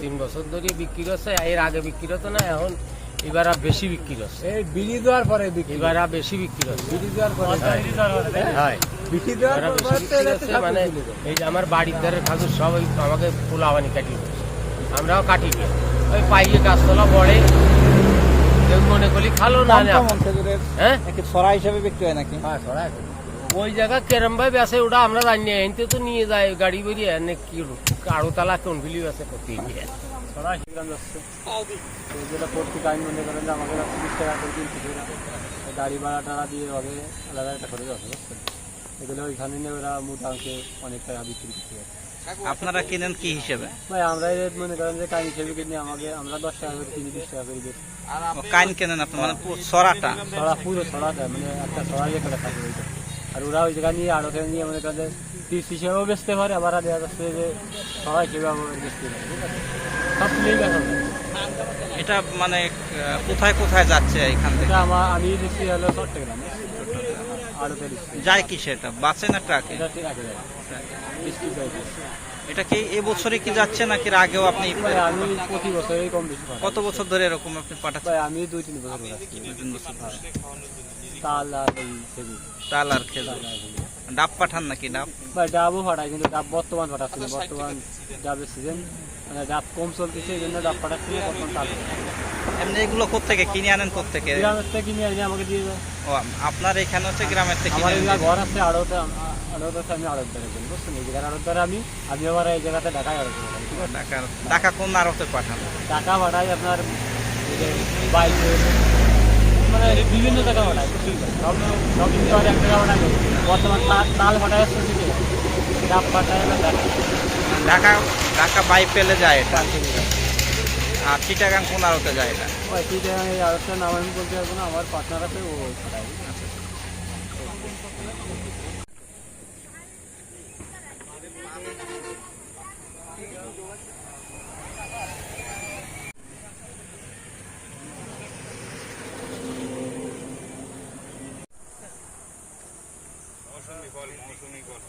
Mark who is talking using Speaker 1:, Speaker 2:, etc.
Speaker 1: তিন বছর ধরে বিক্রি হচ্ছে এর আগে বিক্রি হতো না এখন এবার বেশি বিক্রি হচ্ছে
Speaker 2: এই বিড়ি দেওয়ার পরে
Speaker 1: এবার বেশি বিক্রি হচ্ছে
Speaker 2: বিড়ি দেওয়ার পরে।
Speaker 1: হয়
Speaker 2: দেওয়ার পরে
Speaker 1: বেশি
Speaker 2: তো
Speaker 1: বিক্রি হচ্ছে,
Speaker 2: সব
Speaker 1: মানে। এই যে আমার বাড়ির ধারের খাজুর সব আমাকে পোলাবানি কাটিয়ে আমরাও কাটি ওই পাইয়ে গাছতলা বড়ে কেউ মনে করি খালো না হ্যাঁ?
Speaker 3: ছড়া হিসেবে বিক্রি হয় নাকি?
Speaker 2: হ্যাঁ করে।
Speaker 1: ওই জায়গা কেরম ভাই বেসে ওটা আমরা জানি এনতে তো নিয়ে যায় গাড়ি বেরিয়ে এনে কি আরও তালা কোন বিলি বেসে করতে গিয়ে
Speaker 2: যেটা মনে করেন যে আমাকে তিরিশ টাকা করে গাড়ি ভাড়া টাড়া দিয়ে হবে আলাদা একটা খরচ আছে এগুলো ওইখানে নিয়ে ওরা মোটা অঙ্কে অনেক টাকা বিক্রি করতে পারে।
Speaker 3: আপনারা কিনেন কি হিসেবে?
Speaker 2: ভাই আমরা মনে করেন যে কাইন হিসেবে কিনে আমাকে আমরা দশ টাকা করে কিনি বিশ টাকা করে দিই
Speaker 3: কাইন কেনেন আপনি? মানে পুরো ছড়াটা
Speaker 2: ছড়া পুরো দেয় মানে একটা ছড়াই একটা থাকে ওইটা আর ওরা ওই জায়গা নিয়ে আড়তে নিয়ে আমাদের কাছে পিস হিসেবেও বেচতে পারে আবার দেখা যাচ্ছে যে সবাই কীভাবে বেচতে পারে সব মিলেই দেখা যায়
Speaker 3: এটা মানে কোথায় কোথায় যাচ্ছে এখান থেকে?
Speaker 2: আমার আমি দিচ্ছি হলো চট্টগ্রামে। আড়তে
Speaker 3: যায় কি সেটা বাসে না ট্রাকে?
Speaker 2: এটা বৃষ্টি যাইতে
Speaker 3: এটা কি এবছরে কি যাচ্ছে নাকি আগেও আপনি
Speaker 2: আমি প্রতি বছরে কম বেশি
Speaker 3: কত বছর ধরে এরকম আপনি পাঠাচ্ছেন?
Speaker 2: আমি দুই তিন বছর
Speaker 3: দুই তিন বছর
Speaker 2: তাল আর এই
Speaker 3: তাল আর খেজুর। ডাব পাঠান নাকি ডাব?
Speaker 2: ডাবও পাঠায় কিন্তু ডাব বর্তমান পাঠাচ্ছি বর্তমান ডাবের সিজন মানে ডাব কম চলতেছে এই জন্য ডাব না বর্তমান তাল
Speaker 3: এমনি এগুলো কোথেকে কিনে আনেন কোথেকে
Speaker 2: গ্রামের থেকে কিনে এনে আমাকে দিয়ে দেয়
Speaker 3: ও আপনার এখানে হচ্ছে গ্রামের থেকে
Speaker 2: আমার ঘর আছে আড়তে আড়তে আছে আমি আড়ত দ্বারা করি বুঝছেন? এই জায়গার আড়ত দ্বারা আমি আমি আবার এই জায়গাতে ঢাকায় আড়ত ঠিক আছে?
Speaker 3: ঢাকার ঢাকা কোন আড়তে পাঠান?
Speaker 2: টাকা পাঠাই আপনার বাইকে মানে বিভিন্ন জায়গা পাঠাই সব সব কিন্তু আর এক জায়গা পাঠাই। না। বর্তমান তাল আছে ডাব পাঠাই না ঢাকা
Speaker 3: ঢাকা বাইপেলে যায় এটা। আর চিটাগাং কোন আড়তে যায় এটা?
Speaker 2: না মৌসুমি ফল মৌসুমি ফল